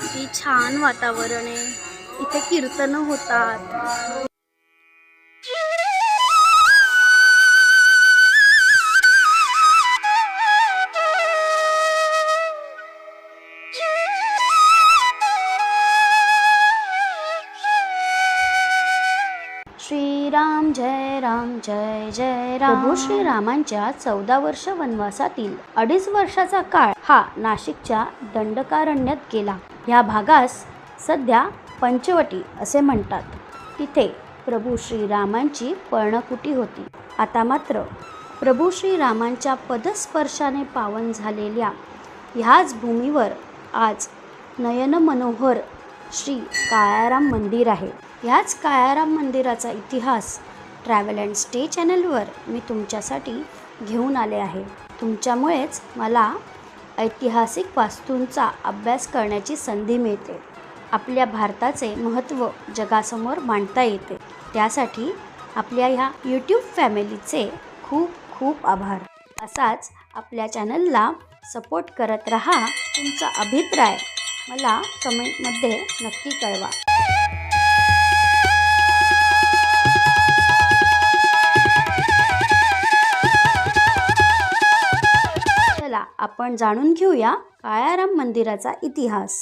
किती छान वातावरण आहे. इथे कीर्तन होतात. श्रीराम जय राम जय जय राम. प्रभू श्रीरामांच्या चौदा वर्ष वनवासातील अडीच वर्षाचा काळ हा नाशिकच्या दंडकारण्यात गेला. ह्या भागास सध्या पंचवटी असे म्हणतात. तिथे प्रभू श्रीरामांची पर्णकुटी होती. आता मात्र प्रभू श्रीरामांच्या पदस्पर्शाने पावन झालेल्या ह्याच भूमीवर आज नयनमनोहर श्री काळाराम मंदिर आहे. ह्याच काळाराम मंदिराचा इतिहास ट्रॅव्हल अँड स्टे चॅनलवर मी तुमच्यासाठी घेऊन आले आहे. तुमच्यामुळेच मला ऐतिहासिक वास्तूंचा अभ्यास करण्याची संधी मिळते. आपल्या भारताचे महत्त्व जगासमोर मांडता येते. त्यासाठी आपल्या ह्या यूट्यूब फॅमिलीचे खूप खूप आभार. असाच आपल्या चॅनलला सपोर्ट करत रहा तुमचा अभिप्राय. मला कमेंटमध्ये नक्की कळवा. चला आपण जाणून घेऊया काळाराम मंदिराचा इतिहास.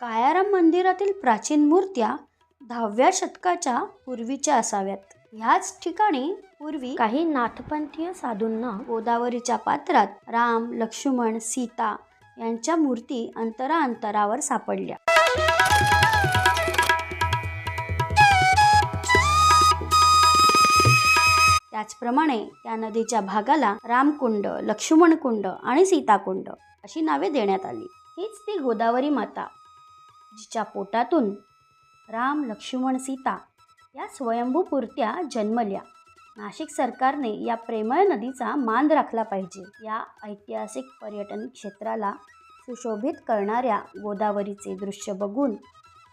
काळाराम मंदिरातील प्राचीन मूर्त्या दहाव्या शतकाच्या पूर्वीच्या असाव्यात. ह्याच ठिकाणी पूर्वी काही नाथपंथीय साधूंना गोदावरीच्या पात्रात राम लक्ष्मण सीता यांच्या मूर्ती अंतराअंतरावर सापडल्या. त्याचप्रमाणे त्या नदीच्या भागाला रामकुंड लक्ष्मणकुंड आणि सीताकुंड अशी नावे देण्यात आली. हीच ती गोदावरी माता जिच्या पोटातून राम लक्ष्मण सीता या स्वयंभूपुरत्या जन्मल्या. नाशिक सरकारने या प्रेमळ नदीचा मान राखला पाहिजे. या ऐतिहासिक पर्यटन क्षेत्राला सुशोभित करणाऱ्या गोदावरीचे दृश्य बघून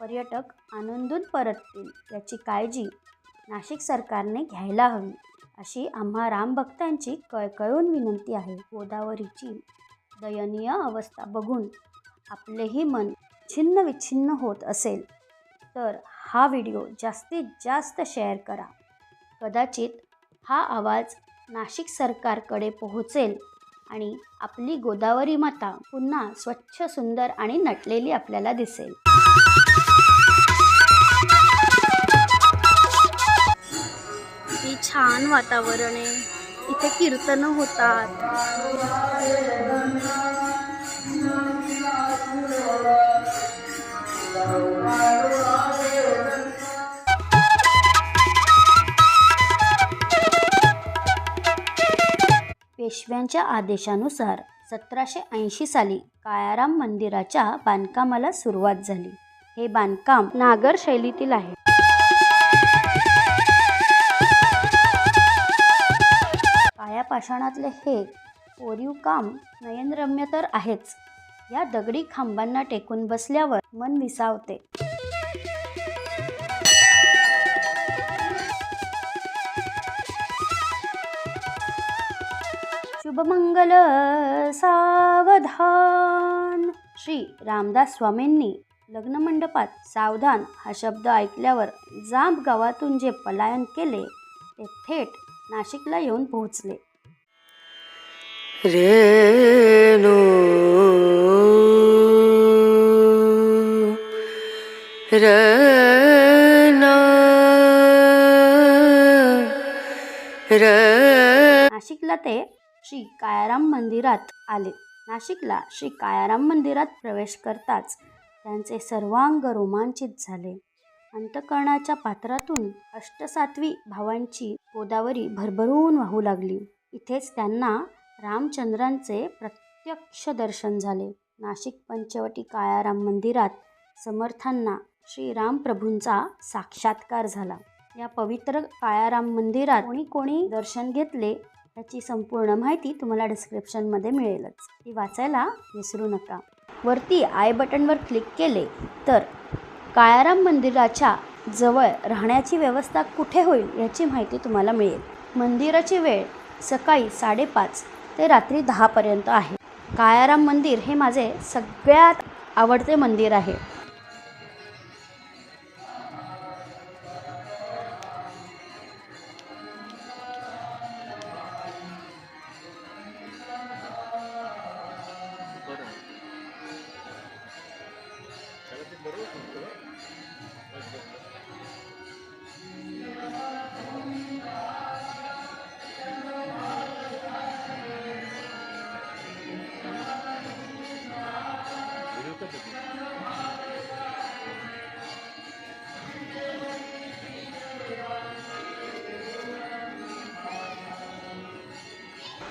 पर्यटक आनंदून परततील याची काळजी नाशिक सरकारने घ्यायला हवी अशी आम्हा रामभक्तांची कळकळून विनंती आहे. गोदावरीची दयनीय अवस्था बघून आपलेही मन छिन्न विच्छिन्न होत असेल तर हा व्हिडिओ जास्तीत जास्त शेअर करा. कदाचित हा आवाज नाशिक सरकारकडे पोहोचेल आणि आपली गोदावरी माता पुन्हा स्वच्छ सुंदर आणि नटलेली आपल्याला दिसेल. छान वातावरण आहे. इथे कीर्तन होतात. पेशव्यांच्या आदेशानुसार सतराशे ऐंशी साली काळाराम मंदिराच्या बांधकामाला सुरुवात झाली. हे बांधकाम नागर शैलीतील आहे. पाषाणातले हे कोरीव काम नयनरम्य तर आहेच. या दगडी खांबांना टेकून बसल्यावर मन विसावते. शुभमंगल सावधान. श्री रामदास स्वामींनी लग्नमंडपात सावधान हा शब्द ऐकल्यावर जांब गावातून जे पलायन केले ते थेट नाशिकला येऊन पोहोचले. रेणु नाशिकला ते श्री काळाराम मंदिरात आले. नाशिकला श्री काळाराम मंदिरात प्रवेश करताच त्यांचे सर्वांग रोमांचित झाले. अंतकरणाच्या पात्रातून अष्टसात्वी भावांची गोदावरी भरभरून वाहू लागली. इथेच त्यांना रामचंद्रांचे प्रत्यक्ष दर्शन झाले. नाशिक पंचवटी काळाराम मंदिरात समर्थांना श्रीरामप्रभूंचा साक्षात्कार झाला. या पवित्र काळाराम मंदिरात कोणी कोणी दर्शन घेतले याची संपूर्ण माहिती तुम्हाला डिस्क्रिप्शनमध्ये मिळेलच. ती वाचायला विसरू नका. वरती आय बटनवर क्लिक केले तर काळाराम मंदिराच्या जवळ राहण्याची व्यवस्था कुठे होईल याची माहिती तुम्हाला मिळेल. मंदिराची वेळ सकाळी साडेपाच ते रात्री दहापर्यंत आहे. काळाराम मंदिर हे माझे सगळ्यात आवडते मंदिर आहे.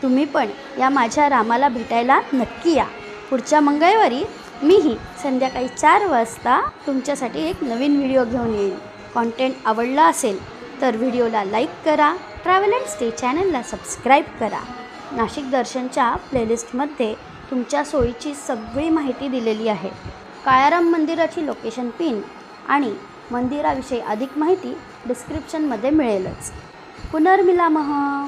तुम्ही पण या माझ्या रामाला भेटायला नक्की या. पुढच्या मंगळवारी मीही संध्याकाळी चार वाजता तुमच्यासाठी एक नवीन व्हिडिओ घेऊन येईन. कॉन्टेंट आवडला असेल तर व्हिडिओला लाईक करा ट्रॅव्हल अँड स्टे चॅनलला सबस्क्राईब करा. नाशिक दर्शनच्या प्लेलिस्टमध्ये तुमच्या सोयीची सगळी माहिती दिलेली आहे. काळाराम मंदिराची लोकेशन पिन आणि मंदिराविषयी अधिक माहिती डिस्क्रिप्शनमध्ये मिळेलच. पुनर्मिलामः!